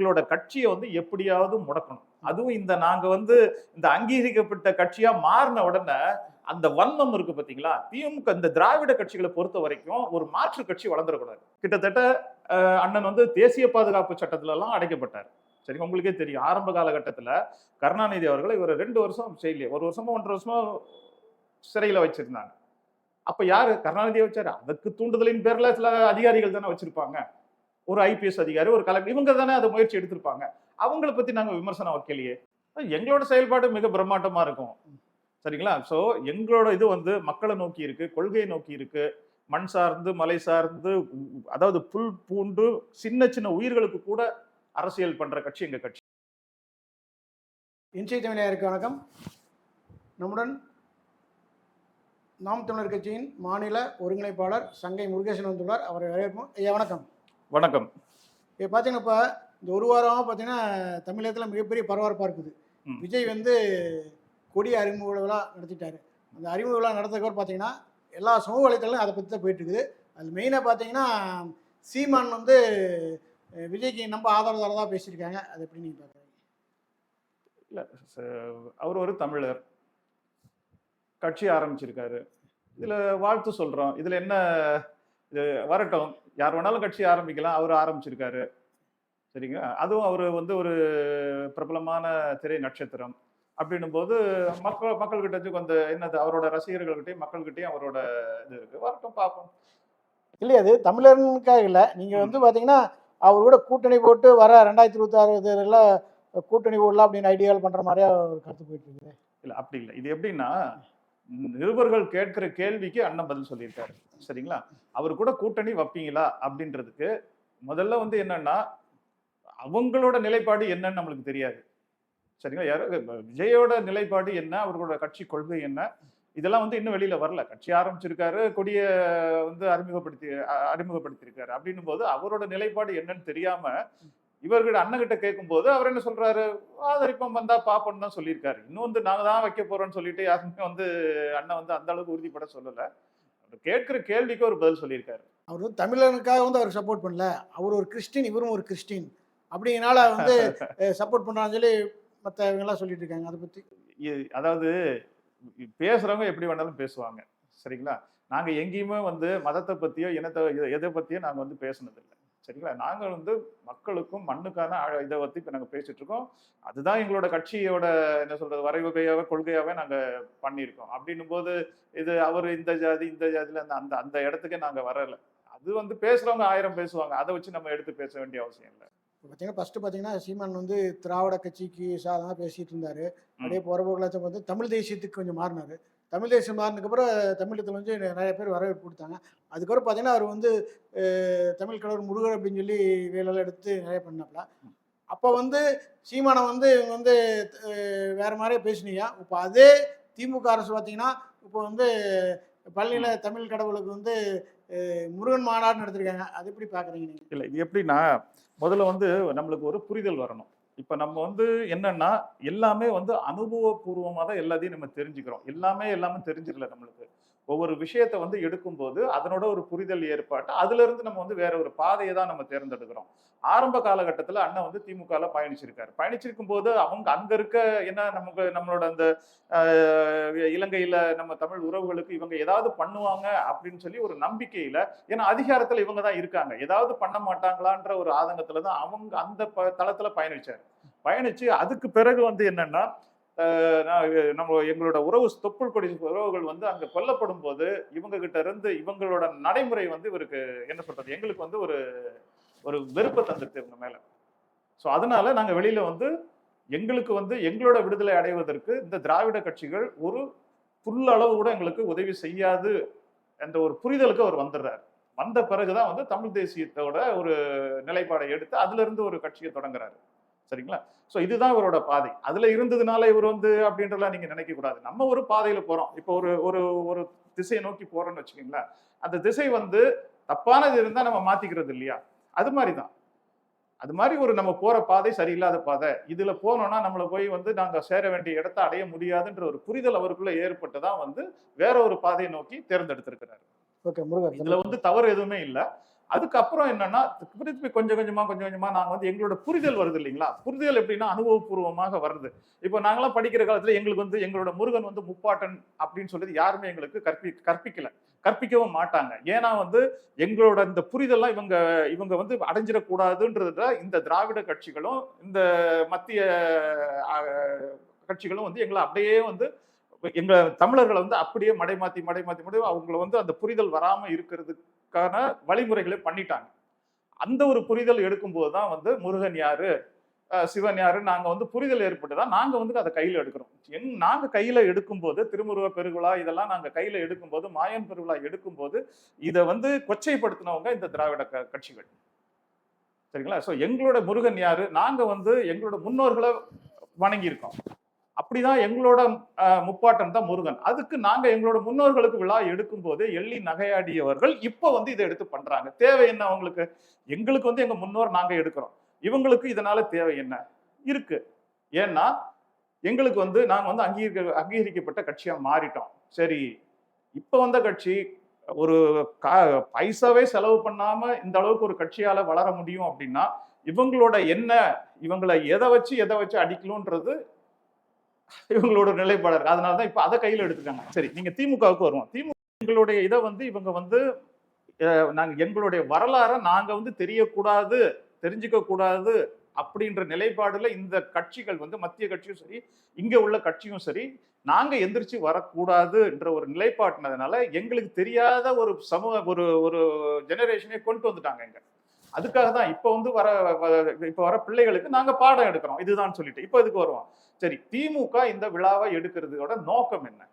எங்களோட கட்சியை வந்து எப்படியாவது முடக்கணும். அதுவும் இந்த நாங்க வந்து இந்த அங்கீகரிக்கப்பட்ட கட்சியா மாறின உடனே அந்த வன்மம் இருக்கு பாத்தீங்களா? திமுக இந்த திராவிட கட்சிகளை பொறுத்த வரைக்கும் ஒரு மாற்று கட்சி வளர்ந்துடக்கூடாது கிட்டத்தட்ட அண்ணன் வந்து தேசிய பாதுகாப்பு சட்டத்துல எல்லாம் அடைக்கப்பட்டார். சரிங்க உங்களுக்கே தெரியும். ஆரம்ப காலகட்டத்தில் கருணாநிதி அவர்களை இவர் ரெண்டு வருஷம் செய்யலையே ஒரு வருஷமோ ஒன்றரை வருஷமோ சிறையில் வச்சிருந்தாங்க. அப்போ யார்? கருணாநிதியை வச்சார்? அதுக்கு தூண்டுதலின் பேரில் சில அதிகாரிகள் தானே வச்சிருப்பாங்க. ஒரு ஐபிஎஸ் அதிகாரி ஒரு கலெக்டர் இவங்க தானே அதை முயற்சி எடுத்திருப்பாங்க. அவங்கள பத்தி நாங்கள் விமர்சனம் வைக்கலையே. எங்களோட செயல்பாடு மிக பிரம்மாண்டமா இருக்கும். சரிங்களா? ஸோ எங்களோட இது வந்து மக்களை நோக்கி இருக்கு கொள்கையை நோக்கி இருக்கு. மண் சார்ந்து மலை சார்ந்து அதாவது புல் பூண்டு சின்ன சின்ன உயிர்களுக்கு கூட அரசியல் பண்ற கட்சி எங்க கட்சி. இன்றைய தமிழருக்கு வணக்கம். நம்முடன் நாம் தமிழர் கட்சியின் மாநில ஒருங்கிணைப்பாளர் சங்கை முருகேசன் வந்துள்ளார். அவரை வரவேற்போம். ஐயா வணக்கம். வணக்கம். இப்போ பார்த்தீங்கன்னா இப்போ இந்த ஒரு வாரமாக பார்த்தீங்கன்னா தமிழகத்தில் மிகப்பெரிய பரபரப்பாக இருக்குது. விஜய் வந்து கொடி அறிமுக விழா நடத்திட்டாரு. அந்த அறிமுக விழா நடந்ததுக்கப்புறம் பார்த்தீங்கன்னா எல்லா சமூக வலைத்தளங்களும் அதை பற்றி தான் போயிட்டு இருக்குது அது மெயினாக பார்த்தீங்கன்னா சீமான் வந்து விஜய்க்கு நம்ம ஆதரவாளராக பேசியிருக்காங்க. அது எப்படி நீங்கள் பார்க்குறீங்க? இல்ல அவர் ஒரு தமிழர். கட்சி ஆரம்பிச்சிருக்காரு. இதுல வாழ்த்து சொல்றோம். இதுல என்ன இது வரட்டும். யார் வேணாலும் கட்சி ஆரம்பிக்கலாம். அவர் ஆரம்பிச்சிருக்காரு. சரிங்க அதுவும் அவர் வந்து ஒரு பிரபலமான திரை நட்சத்திரம். அப்படின்னும் போது மக்கள் மக்கள்கிட்ட கொஞ்சம் என்னது அவரோட ரசிகர்கள்கிட்டயும் மக்கள்கிட்டயும் அவரோட இது இருக்கு. வரட்டும் பார்ப்போம். இல்லையா அது தமிழனுக்காக இல்லை. நீங்கள் வந்து பார்த்தீங்கன்னா அவர் கூட கூட்டணி போட்டு வர ரெண்டாயிரத்தி இருபத்தாறு தேர்தலில் கூட்டணி போடலாம் அப்படின்னு ஐடியாவில் பண்ணுற மாதிரியா ஒரு கருத்து போயிட்டு இருக்குது. இல்ல அப்படி இல்லை. இது எப்படின்னா நிருபர்கள் கேட்கிற கேள்விக்கு அண்ணன் பதில் சொல்லியிருக்காரு. சரிங்களா? அவர் கூட கூட்டணி வைப்பீங்களா? அப்படின்றதுக்கு முதல்ல வந்து என்னன்னா அவங்களோட நிலைப்பாடு என்னன்னு நம்மளுக்கு தெரியாது. சரிங்களா? யாரோ விஜயோட நிலைப்பாடு என்ன? அவர்களோட கட்சி கொள்கை என்ன? இதெல்லாம் வந்து இன்னும் வெளியில வரல. கட்சி ஆரம்பிச்சிருக்காரு கொடியை வந்து அறிமுகப்படுத்தி அறிமுகப்படுத்தியிருக்காரு. அப்படின்னும் போது அவரோட நிலைப்பாடு என்னன்னு தெரியாம இவர்கிட்ட அண்ணன்கிட்ட கேட்கும்போது அவர் என்ன சொல்றாரு? ஆதரிப்பம் வந்தா பாப்போம்னு தான் சொல்லியிருக்காரு. இன்னும் வந்து நாங்க தான் வைக்க போறோம்னு சொல்லிட்டு யாருமே வந்து அண்ணன் வந்து அந்த அளவுக்கு உறுதிப்பட சொல்லல. அவர் கேட்கிற கேள்விக்கு ஒரு பதில் சொல்லியிருக்காரு. அவர் வந்து தமிழனுக்காக வந்து அவர் சப்போர்ட் பண்ணல. அவர் ஒரு கிறிஸ்டின் இவரும் ஒரு கிறிஸ்டின். அப்படிங்கிறனால வந்து சப்போர்ட் பண்ணுறான்னு சொல்லி மற்ற இவங்கெல்லாம் சொல்லிட்டு இருக்காங்க. அதை பற்றி அதாவது பேசுறவங்க எப்படி வேணாலும் பேசுவாங்க. சரிங்களா? நாங்க எங்கேயுமே வந்து மதத்தை பத்தியோ இனத்தை எதை பத்தியோ நாங்க வந்து பேசுனதில்லை. சரிங்களா? நாங்க வந்து மக்களுக்கும் மண்ணுக்கான இதை பத்தி இப்ப நாங்க பேசிட்டு இருக்கோம் அதுதான் எங்களோட கட்சியோட என்ன சொல்றது வரைவகையாவே கொள்கையாவே நாங்க பண்ணியிருக்கோம். அப்படின்னும் போது இது அவர் இந்த ஜாதி இந்த ஜாதியில அந்த அந்த அந்த இடத்துக்கே நாங்க வரல. அது வந்து பேசுறவங்க ஆயிரம் பேசுவாங்க. அதை வச்சு நம்ம எடுத்து பேச வேண்டிய அவசியம் இல்லை. இப்போ பார்த்தீங்கன்னா ஃபஸ்ட்டு பார்த்தீங்கன்னா சீமான் வந்து திராவிட கட்சிக்கு சாதமாக பேசிட்டு இருந்தார். அப்படியே போகிற போகலாச்சும் வந்து தமிழ் தேசியத்துக்கு கொஞ்சம் மாறினார். தமிழ் தேசியம் மாறினதுக்கப்புறம் தமிழகத்தில் வந்து நிறைய பேர் வரவேற்பு கொடுத்தாங்க. அதுக்கப்புறம் பார்த்தீங்கன்னா அவர் வந்து தமிழ் கடவுள் முருகர் அப்படின்னு சொல்லி வேலையெல்லாம் எடுத்து நிறைய பண்ணாப்ல அப்போ வந்து சீமானை வந்து இவங்க வந்து வேற மாதிரியே பேசுனீங்க. இப்போ அதே திமுக அரசு பார்த்தீங்கன்னா இப்போ வந்து பழனியில் தமிழ் கடவுளுக்கு வந்து முருகன் மாநாடு நடத்திருக்காங்க அது எப்படி பார்க்குறீங்க நீங்கள் இல்லை இது எப்படின்னா முதல்ல வந்து நம்மளுக்கு ஒரு புரிதல் வரணும். இப்போ நம்ம வந்து என்னன்னா எல்லாமே வந்து அனுபவபூர்வமாக தான் எல்லாத்தையும் நம்ம தெரிஞ்சுக்கிறோம். எல்லாமே எல்லாமே தெரிஞ்சிடல நம்மளுக்கு. ஒவ்வொரு விஷயத்தை வந்து எடுக்கும்போது அதனோட ஒரு புரிதல் ஏற்பாட்டு அதுலேருந்து நம்ம வந்து வேற ஒரு பாதையை தான் நம்ம தேர்ந்தெடுக்கிறோம். ஆரம்ப காலகட்டத்தில் அண்ணன் வந்து திமுகல பயணிச்சிருக்காரு. பயணிச்சிருக்கும் போது அவங்க அங்கே இருக்க என்ன நமக்கு நம்மளோட அந்த இலங்கையில் நம்ம தமிழ் உறவுகளுக்கு இவங்க ஏதாவது பண்ணுவாங்க அப்படின்னு சொல்லி ஒரு நம்பிக்கையில் ஏன்னா அதிகாரத்தில் இவங்க தான் இருக்காங்க. ஏதாவது பண்ண மாட்டாங்களான்ற ஒரு ஆதங்கத்தில் தான் அவங்க அந்த ப- தளத்தில் பயணிச்சார். பயணிச்சு அதுக்கு பிறகு வந்து என்னன்னா நம்ம எங்களோட உறவு தொப்புள் கொடி உறவுகள் வந்து அங்க கொல்லப்படும் போது இவங்க கிட்ட இருந்து இவங்களோட நடைமுறை வந்து இவருக்கு என்ன சொல்றது? எங்களுக்கு வந்து ஒரு ஒரு வெறுப்பை தந்துட்டு இவங்க மேல. ஸோ அதனால நாங்கள் வெளியில வந்து எங்களுக்கு வந்து எங்களோட விடுதலை அடைவதற்கு இந்த திராவிட கட்சிகள் ஒரு புல் அளவு கூட எங்களுக்கு உதவி செய்யாது என்ற ஒரு புரிதலுக்கு அவர் வந்துடுறாரு வந்த பிறகுதான் வந்து தமிழ் தேசியத்தோட ஒரு நிலைப்பாடை எடுத்து அதுல இருந்து ஒரு கட்சியை தொடங்குறாரு. சரிங்களா? சோ இதுதான் இவரோட பாதை. அதுல இருந்ததுனால இவர் வந்து அப்படின்றலாம் நீங்க நினைக்க கூடாது. நம்ம ஒரு பாதையில போறோம். இப்போ ஒரு ஒரு ஒரு திசையை நோக்கி போறோம்னு வச்சுக்கோங்களேன். அந்த திசை வந்து தப்பானது இருந்தா நம்ம மாத்திக்கிறது இல்லையா? அது மாதிரி தான் அது மாதிரி ஒரு நம்ம போற பாதை சரியில்லாத பாதை. இதுல போனோம்னா நம்மள போய் வந்து நாங்க சேர வேண்டிய இடத்தை அடைய முடியாதுன்ற ஒரு புரிதல் அவருக்குள்ள ஏற்பட்டு தான் வந்து வேற ஒரு பாதையை நோக்கி தேர்ந்தெடுத்திருக்கிறாரு. ஓகே முருகர் இதுல வந்து தவறு எதுவுமே இல்ல. அதுக்கப்புறம் என்னன்னா திருப்பி கொஞ்சம் கொஞ்சமாக கொஞ்சம் கொஞ்சமாக நாங்கள் வந்து எங்களோட புரிதல் வருது இல்லைங்களா? புரிதல் எப்படின்னா அனுபவபூர்வமாக வருது. இப்போ நாங்களாம் படிக்கிற காலத்தில் எங்களுக்கு வந்து எங்களோட முருகன் வந்து முப்பாட்டன் அப்படின்னு சொல்லிட்டு யாருமே எங்களுக்கு கற்பி கற்பிக்கல. கற்பிக்கவும் மாட்டாங்க. ஏன்னா வந்து எங்களோட இந்த புரிதல்லாம் இவங்க இவங்க வந்து அடைஞ்சிடக்கூடாதுன்றதுல இந்த திராவிட கட்சிகளும் இந்த மத்திய கட்சிகளும் வந்து எங்களை அப்படியே வந்து எங்களை தமிழர்களை வந்து அப்படியே மடைமாத்தி மடைமாத்தி மடை அவங்கள வந்து அந்த புரிதல் வராமல் இருக்கிறது இருக்கிறதுக்கான வழிமுறைகளை பண்ணிட்டாங்க. அந்த ஒரு புரிதல் எடுக்கும்போது தான் வந்து முருகன் யாரு? சிவன் யாரு? நாங்கள் வந்து புரிதல் ஏற்பட்டு தான் நாங்கள் வந்து அதை கையில் எடுக்கிறோம். எங் நாங்கள் கையில் எடுக்கும்போது திருமுருக பெருவிழா இதெல்லாம் நாங்கள் கையில் எடுக்கும்போது மாயன் பெருவிழா எடுக்கும்போது இதை வந்து கொச்சைப்படுத்தினவங்க இந்த திராவிட க- கட்சிகள். சரிங்களா? ஸோ எங்களோட முருகன் யாரு? நாங்கள் வந்து எங்களோட முன்னோர்களை வணங்கியிருக்கோம். அப்படிதான் எங்களோட முப்பாட்டம் முப்பாட்டன் தான் முருகன். அதுக்கு நாங்க எங்களோட முன்னோர்களுக்கு விழா எடுக்கும் போது எள்ளி நகையாடியவர்கள் இப்போ வந்து இதை எடுத்து பண்றாங்க. தேவை என்ன அவங்களுக்கு? எங்களுக்கு வந்து எங்க முன்னோர் நாங்க எடுக்கிறோம். இவங்களுக்கு இதனால தேவை என்ன? இருக்கு. ஏன்னா எங்களுக்கு வந்து நாங்க வந்து அங்கீகரிக்க அங்கீகரிக்கப்பட்ட கட்சியா மாறிட்டோம். சரி இப்ப வந்த கட்சி ஒரு கா- பைசாவே செலவு பண்ணாம இந்த அளவுக்கு ஒரு கட்சியால வளர முடியும் அப்படின்னா இவங்களோட என்ன இவங்களை எதை வச்சு எதை வச்சு அடிக்கணுன்றது இவங்களோட நிலைப்பாடு இருக்கு அதனால தான் இப்ப அதை கையில எடுத்துக்காங்க சரி நீங்க திமுகவுக்கு வருவோம். திமுக எங்களுடைய இதை வந்து இவங்க வந்து நாங்கள் நாங்க எங்களுடைய வரலாறை நாங்க வந்து தெரியக்கூடாது தெரிஞ்சுக்க கூடாது அப்படின்ற நிலைப்பாடுல இந்த கட்சிகள் வந்து மத்திய கட்சியும் சரி இங்க உள்ள கட்சியும் சரி நாங்க எந்திரிச்சு வரக்கூடாதுன்ற ஒரு நிலைப்பாட்டினதுனால எங்களுக்கு தெரியாத ஒரு சமூக ஒரு ஒரு ஜெனரேஷனே கொண்டு வந்துட்டாங்க இங்க. அதுக்காக தான் இப்போ வந்து வர வ- இப்போ வர பிள்ளைகளுக்கு நாங்கள் பாடம் எடுக்கிறோம். இதுதான் சொல்லிட்டு இப்போ இதுக்கு வருவோம். சரி திமுக இந்த விழாவை எடுக்கிறதோட நோக்கம் என்ன?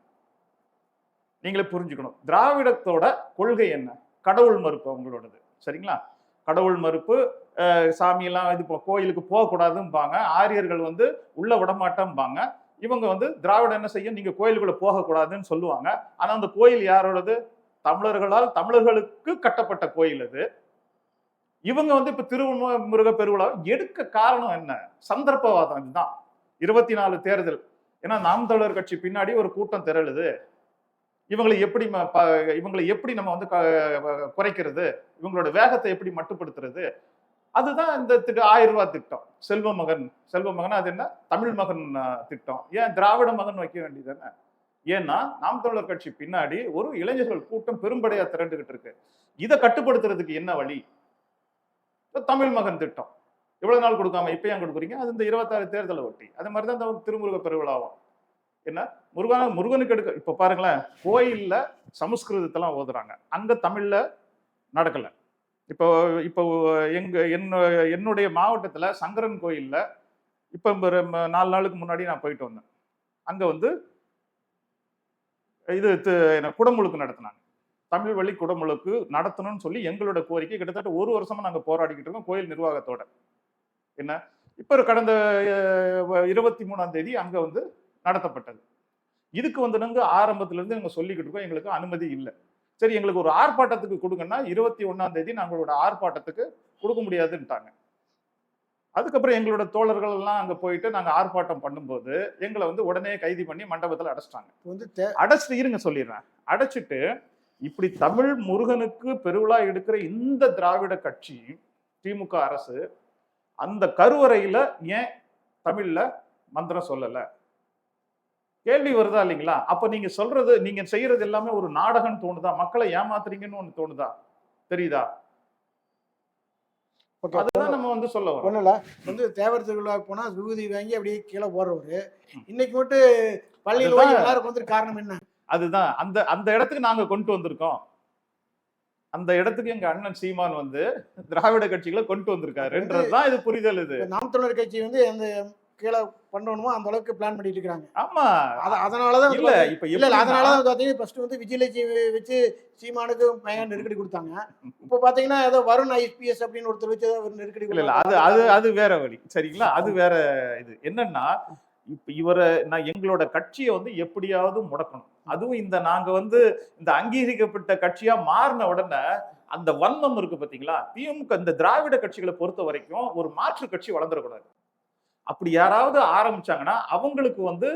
நீங்களே புரிஞ்சுக்கணும். திராவிடத்தோட கொள்கை என்ன? கடவுள் மறுப்பு அவங்களோடது. சரிங்களா? கடவுள் மறுப்பு சாமியெல்லாம் இது கோயிலுக்கு போகக்கூடாதும்பாங்க. ஆரியர்கள் வந்து உள்ள விடமாட்டம்பாங்க. இவங்க வந்து திராவிடம் என்ன செய்யும்? நீங்க கோயிலுக்குள்ள போகக்கூடாதுன்னு சொல்லுவாங்க. ஆனா அந்த கோயில் யாரோடது? தமிழர்களால் தமிழர்களுக்கு கட்டப்பட்ட கோயில் அது. இவங்க வந்து இப்ப திருமுருக பெருவிழா எடுக்க காரணம் என்ன? சந்தர்ப்பவாதம் இதுதான். இருபத்தி நாலு தேர்தல். ஏன்னா நாம் தமிழர் கட்சி பின்னாடி ஒரு கூட்டம் திரளுது. இவங்களை எப்படி ம- இவங்களை எப்படி நம்ம வந்து க- குறைக்கிறது? இவங்களோட வேகத்தை எப்படி மட்டுப்படுத்துறது? அதுதான் இந்த திட்ட ஆயிரம் ரூபாய் திட்டம். செல்வ மகன் செல்வ மகன் அது என்ன? தமிழ் மகன் திட்டம். ஏன் திராவிட மகன் வைக்க வேண்டியது என்ன? ஏன்னா நாம் தமிழர் கட்சி பின்னாடி ஒரு இளைஞர்கள் கூட்டம் பெரும்படையா திரண்டுகிட்டு இருக்கு. இதை கட்டுப்படுத்துறதுக்கு என்ன வழி? இப்போ தமிழ் மகன் திட்டம். எவ்வளவு நாள் கொடுக்காம இப்ப ஏன் கொடுக்குறீங்க? அது இந்த இருபத்தாறு தேர்தலை ஒட்டி. அது மாதிரி தான் இந்த திருமுருக பெருவிழாவும். என்ன? முருகன் முருகனுக்கு எடுக்க இப்ப பாருங்களேன் கோயில்ல சமஸ்கிருதத்தெல்லாம் ஓதுறாங்க. அங்க தமிழ்ல நடக்கல. இப்போ இப்போ எங்க என்ன என்னுடைய மாவட்டத்தில் சங்கரன் கோயிலில் இப்போ நாலு நாளுக்கு முன்னாடி நான் போயிட்டு வந்தேன். அங்கே வந்து இது என்ன, குடமுழுக்கு நடத்தினாங்க. தமிழ் வழி குடமுழுக்கு நடத்தணும்னு சொல்லி எங்களோட கோரிக்கை. கிட்டத்தட்ட ஒரு வருஷமா நாங்க போராடிக்கிட்டு இருக்கோம் கோயில் நிர்வாகத்தோட. என்ன? இப்போ கடந்த இருபத்தி மூணாம் தேதி அங்க வந்து நடத்தப்பட்டது. இதுக்கு வந்து நாங்க ஆரம்பத்துல இருந்து நாங்க சொல்லிக்கிட்டு இருக்கோம். எங்களுக்கு அனுமதி இல்லை. சரி எங்களுக்கு ஒரு ஆர்ப்பாட்டத்துக்கு கொடுங்கன்னா இருபத்தி ஒண்ணாம் தேதி நாங்களோட ஆர்ப்பாட்டத்துக்கு கொடுக்க முடியாதுன்ட்டாங்க. அதுக்கப்புறம் எங்களோட தோழர்கள் எல்லாம் அங்க போயிட்டு நாங்க ஆர்ப்பாட்டம் பண்ணும்போது எங்களை வந்து உடனே கைது பண்ணி மண்டபத்துல அடைச்சிட்டாங்க. அடைச்சிட்டு இருங்க சொல்லிடுறேன். அடைச்சிட்டு இப்படி தமிழ் முருகனுக்கு பெருவிழா எடுக்கிற இந்த திராவிட கட்சி திமுக அரசு அந்த கருவறையில ஏன் தமிழ்ல மந்திரம் சொல்லல? கேள்வி வருதா இல்லைங்களா? அப்ப நீங்க சொல்றது நீங்க செய்யறது எல்லாமே ஒரு நாடகம் தோணுதா? மக்களை ஏமாத்துறீங்கன்னு ஒண்ணு தோணுதா? தெரியுதா? அதுதான் நம்ம வந்து சொல்ல வரோம். வந்து தேவர் திருவிழாவுக்கு போனால் விபூதி வாங்கி அப்படியே கீழே போடுறவர். இன்னைக்கு மட்டும் பள்ளியில் எல்லாரும் வந்து காரணம் என்ன? அதுதான். அந்த அந்த இடத்துக்கு நாங்க கொண்டு வந்திருக்கோம். அந்த இடத்துக்கு எங்க அண்ணன் சீமான் வந்து திராவிட கட்சிகளை கொண்டு வந்திருக்காருன்றதுதான் இது புரிதல் இது. நாம் தமிழர் கட்சி வந்து அந்த கீழே பண்ணணுமோ அந்த அளவுக்கு பிளான் பண்ணிட்டு இருக்காங்க ஆமா. அத- அதனாலதான் இல்ல இப்ப இல்ல இல்ல எப்படின்னா- அதனால தான் பாத்தீங்கன்னா ஃபர்ஸ்ட் வந்து விஜயலட்சுமி வச்சு சீமானுக்கு பையன் நெருக்கடி கொடுத்தாங்க. இப்போ பாத்தீங்கன்னா ஏதோ வருண் ஐபிஎஸ் அப்படின்னு ஒருத்தர் வச்சு ஏதோ நெருக்கடி இல்ல அது அது அது வேற வழி. சரிங்களா? அது வேற இது. என்னன்னா இப்போ இவரை நான் எங்களோட கட்சியை வந்து எப்படியாவது முடக்கணும். அதுவும் இந்த நாங்கள் வந்து இந்த அங்கீகரிக்கப்பட்ட கட்சியாக மாறின உடனே அந்த வன்மம் இருக்கு பார்த்தீங்களா திமுக இந்த திராவிட கட்சிகளை பொறுத்த வரைக்கும் ஒரு மாற்று கட்சி வளர்ந்துடக்கூடாது. அப்படி யாராவது ஆரம்பிச்சாங்கன்னா அவங்களுக்கு வந்து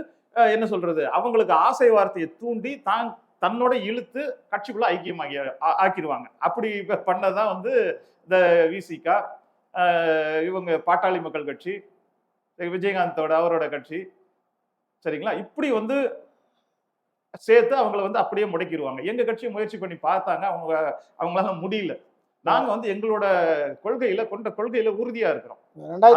என்ன சொல்றது? அவங்களுக்கு ஆசை வார்த்தையை தூண்டி தான் தன்னோட இழுத்து கட்சிக்குள்ள ஐக்கியமாகி ஆக்கிடுவாங்க. அப்படி பண்ணதான் வந்து இந்த விசிகா இவங்க பாட்டாளி மக்கள் கட்சி விஜயகாந்தோட அவரோட கட்சி. சரிங்களா? இப்படி வந்து சேர்த்து அவங்கள வந்து அப்படியே முடக்கிடுவாங்க எங்க கட்சியை முயற்சி பண்ணி பார்த்தாங்க அவங்க அவங்களால முடியல. நாங்க வந்து எங்களோட கொள்கையில கொண்ட கொள்கையில உறுதியா இருக்கிறோம்.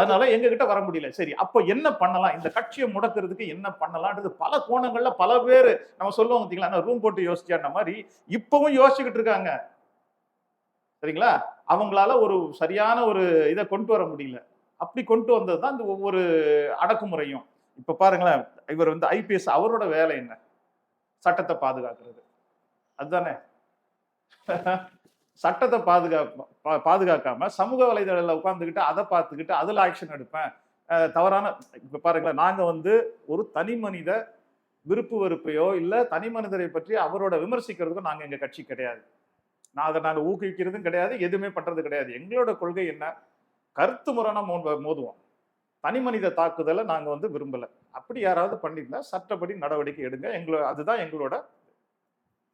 அதனால எங்க கிட்ட வர முடியல. சரி அப்போ என்ன பண்ணலாம்? இந்த கட்சியை முடக்கிறதுக்கு என்ன பண்ணலாம்ன்றது பல கோணங்கள்ல பல பேர் நம்ம சொல்லுவோம் பார்த்தீங்களா ரூம் போட்டு யோசிச்சான மாதிரி இப்பவும் யோசிச்சுக்கிட்டு இருக்காங்க. சரிங்களா? அவங்களால ஒரு சரியான ஒரு இதை கொண்டு வர முடியல. அப்படி கொண்டு வந்தது தான் இந்த ஒவ்வொரு அடக்குமுறையும். இப்போ பாருங்களேன் இவர் வந்து ஐபிஎஸ் அவரோட வேலை என்ன? சட்டத்தை பாதுகாக்கிறது. அதுதானே? சட்டத்தை பாதுகா பா- பாதுகாக்காம சமூக வலைதளத்தில் உட்காந்துக்கிட்டு அதை பார்த்துக்கிட்டு அதில் ஆக்ஷன் எடுப்பேன். தவறான இப்போ பாருங்களேன் நாங்கள் வந்து ஒரு தனி மனித விருப்பு வெறுப்பையோ இல்லை தனி மனிதரை பற்றி அவரோட விமர்சிக்கிறதுக்கும் நாங்கள் எங்கள் கட்சி கிடையாது. நான் அதை நாங்கள் ஊக்குவிக்கிறதும் கிடையாது எதுவுமே பண்ணுறது கிடையாது. எங்களோட கொள்கை என்ன? கருத்து முரணா மோ- மோதுவோம். தனி மனித தாக்குதலை நாங்கள் வந்து விரும்பலை. அப்படி யாராவது பண்ணியிருந்தா சட்டப்படி நடவடிக்கை எடுங்க. எங்களோட அதுதான் எங்களோட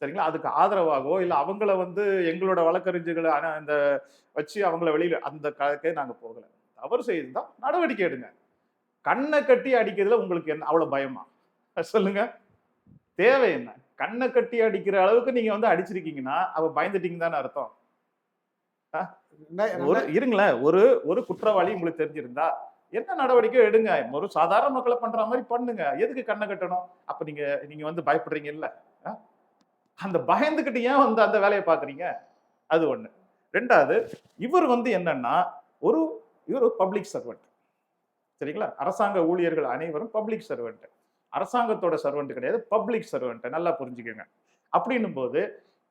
சரிங்களா? அதுக்கு ஆதரவாகவோ இல்லை அவங்கள வந்து எங்களோட வழக்கறிஞர்களை ஆனால் அந்த வச்சு அவங்கள வெளியில் அந்த கணக்கே நாங்கள் போகலை. தவறு செய்திருந்தால் நடவடிக்கை எடுங்க. கண்ணை கட்டி அடிக்கிறதுல உங்களுக்கு என்ன அவ்வளோ பயமா? சொல்லுங்க. தேவை என்ன? கண்ணை கட்டி அடிக்கிற அளவுக்கு நீங்கள் வந்து அடிச்சிருக்கீங்கன்னா அவள் பயந்துட்டீங்க தானே அர்த்தம். ஒரு இருங்களேன் ஒரு ஒரு குற்றவாளி உங்களுக்கு தெரிஞ்சிருந்தா என்ன நடவடிக்கை எடுங்க? ஒரு சாதாரண மக்களை பண்ற மாதிரி பண்ணுங்க. எதுக்கு கண்ணை கட்டணும்? அப்ப நீங்க நீங்க வந்து பயப்படுறீங்க இல்ல அந்த பயந்துகிட்டு ஏன் வந்து அந்த வேலையை பாக்குறீங்க? அது ஒண்ணு. ரெண்டாவது இவர் வந்து என்னன்னா ஒரு இவர் ஒரு பப்ளிக் சர்வெண்ட் சரிங்களா? அரசாங்க ஊழியர்கள் அனைவரும் பப்ளிக் சர்வெண்ட் அரசாங்கத்தோட சர்வெண்ட் கிடையாது பப்ளிக் சர்வெண்ட் நல்லா புரிஞ்சுக்கோங்க. அப்படின்னும் போது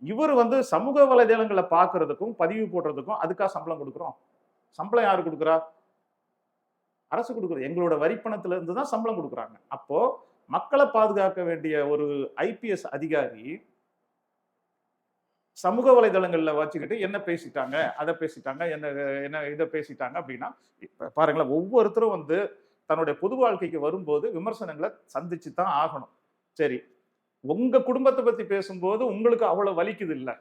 இவர் வந்து சமூக வலைதளங்களை பார்க்கறதுக்கும் பதிவு போடுறதுக்கும் அதுக்காக சம்பளம் கொடுக்குறோம். சம்பளம் யார் கொடுக்குறா? அரசு கொடுக்குறது எங்களோட வரிப்பணத்துல இருந்து தான் சம்பளம் கொடுக்குறாங்க. அப்போ மக்களை பாதுகாக்க வேண்டிய ஒரு ஐபிஎஸ் அதிகாரி சமூக வலைதளங்களில் வச்சுக்கிட்டு என்ன பேசிட்டாங்க அதை பேசிட்டாங்க என்ன என்ன இதை பேசிட்டாங்க அப்படின்னா பாருங்களேன் ஒவ்வொருத்தரும் வந்து தன்னுடைய பொது வாழ்க்கைக்கு வரும்போது விமர்சனங்களை சந்திச்சு தான் ஆகணும். சரி உங்க குடும்பத்தை பத்தி பேசும்போது உங்களுக்கு அவ்வளவு வலிக்குது இல்ல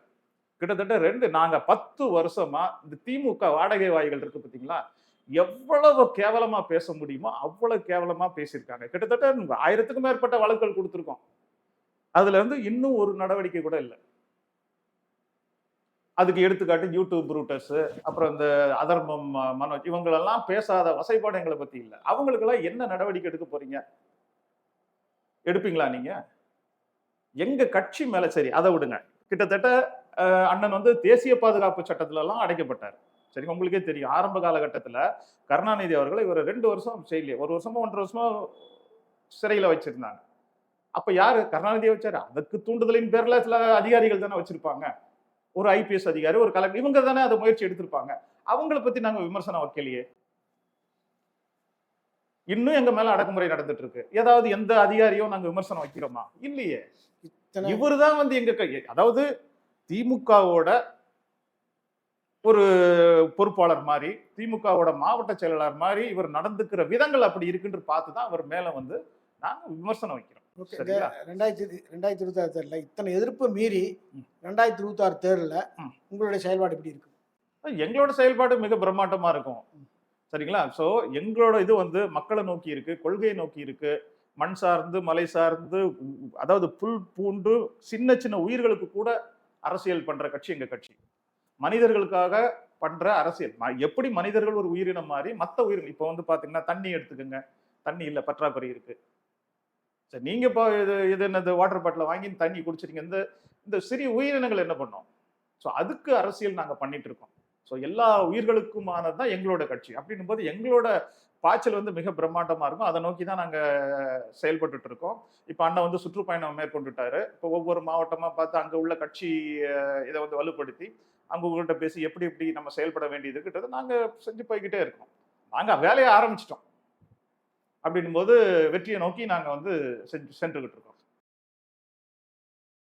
கிட்டத்தட்ட ரெண்டு நாங்க பத்து வருஷமா இந்த திமுக வாடகை வாய்கள் இருக்கு பாத்தீங்களா? எவ்வளவு கேவலமா பேச முடியுமோ அவ்வளவு கேவலமா பேசியிருக்காங்க. கிட்டத்தட்ட ஆயிரத்துக்கும் மேற்பட்ட வழக்குகள் கொடுத்துருக்கோம். அதுல இருந்து இன்னும் ஒரு நடவடிக்கை கூட இல்லை. அதுக்கு எடுத்துக்காட்டு யூடியூப் ரூட்டர்ஸ் அப்புறம் இந்த அதர்மம் ம- மனோஜ் இவங்களெல்லாம் பேசாத வசைப்பாடு எங்களை பத்தி இல்லை. அவங்களுக்கெல்லாம் என்ன நடவடிக்கை எடுக்க போறீங்க? எடுப்பீங்களா நீங்கள் எங்க கட்சி மேல சரி அதை விடுங்க. கிட்டத்தட்ட அண்ணன் வந்து தேசிய பாதுகாப்பு சட்டத்துல எல்லாம் அடைக்கப்பட்டார். சரி உங்களுக்கே தெரியும். ஆரம்ப காலகட்டத்தில் கருணாநிதி அவர்களை இவர் ரெண்டு வருஷம் செய்யலையே ஒரு வருஷமோ ஒன்றரை வருஷமோ சிறையில் வச்சிருந்தாங்க. அப்போ யார்? கருணாநிதியை வச்சார். அதுக்கு தூண்டுதலின் பேரில் சில அதிகாரிகள் தானே வச்சிருப்பாங்க. ஒரு ஐபிஎஸ் அதிகாரி ஒரு கலெக்டர் இவங்க தானே அதை முயற்சி எடுத்திருப்பாங்க. அவங்கள பற்றி நாங்கள் விமர்சனம் வைக்கலையே. இன்னும் எங்க மேல அடக்குமுறை நடந்துட்டு இருக்கு ஏதாவது எந்த அதிகாரியும் நாங்க விமர்சனம் வைக்கிறோமா? இல்லையே. இத்தனை இவர்தான் வந்து எங்க அதாவது திமுகவோட ஒரு பொறுப்பாளர் மாதிரி திமுகவோட மாவட்ட செயலாளர் மாதிரி இவர் நடந்துக்கிற விதங்கள் அப்படி இருக்குன்னு பார்த்து தான் அவர் மேல வந்து நாங்க விமர்சனம் வைக்கிறோம்? ரெண்டாயிரத்தி ரெண்டாயிரத்தி இருபத்தாறு தேர்தலில் இத்தனை எதிர்ப்பு மீறி. ரெண்டாயிரத்தி இருபத்தாறு தேர்தலில் ம். உங்களுடைய செயல்பாடு எப்படி இருக்கு? எங்களோட செயல்பாடு மிக பிரம்மாண்டமா இருக்கும். சரிங்களா? ஸோ எங்களோட இது வந்து மக்களை நோக்கி இருக்கு கொள்கையை நோக்கி இருக்கு. மண் சார்ந்து மலை சார்ந்து அதாவது புல் பூண்டு சின்ன சின்ன உயிர்களுக்கு கூட அரசியல் பண்ற கட்சி எங்க கட்சி. மனிதர்களுக்காக பண்ற அரசியல். எப்படி மனிதர்கள் ஒரு உயிரினம் மாதிரி மற்ற உயிர்கள் இப்போ வந்து பாத்தீங்கன்னா தண்ணி எடுத்துக்கோங்க. தண்ணி இல்லை பற்றாக்குறை இருக்கு. சரி நீங்க இப்போ இது இது என்னது வாட்டர் பாட்டில் வாங்கி தண்ணி குடிச்சிருக்கீங்க இந்த இந்த சிறிய உயிரினங்கள் என்ன பண்ணோம்? ஸோ அதுக்கு அரசியல் நாங்கள் பண்ணிட்டு இருக்கோம். ஸோ எல்லா உயிர்களுக்குமானது தான் எங்களோட கட்சி. அப்படின்னும் போது எங்களோட பாய்ச்சல் வந்து மிக பிரம்மாண்டமாக இருக்கும். அதை நோக்கி தான் நாங்கள் செயல்பட்டுட்டு இருக்கோம் இப்போ அண்ணன் வந்து சுற்றுப்பயணம் மேற்கொண்டுட்டாரு. இப்போ ஒவ்வொரு மாவட்டமாக பார்த்து அங்கே உள்ள கட்சி இதை வந்து வலுப்படுத்தி அங்க உங்கள்கிட்ட பேசி எப்படி எப்படி நம்ம செயல்பட வேண்டியது இருக்குன்றதை நாங்கள் செஞ்சு போய்கிட்டே இருக்கோம். நாங்கள் வேலையை ஆரம்பிச்சிட்டோம். அப்படின்னும் போது வெற்றியை நோக்கி நாங்கள் வந்து செஞ்சு சென்றுக்கிட்டு இருக்கோம்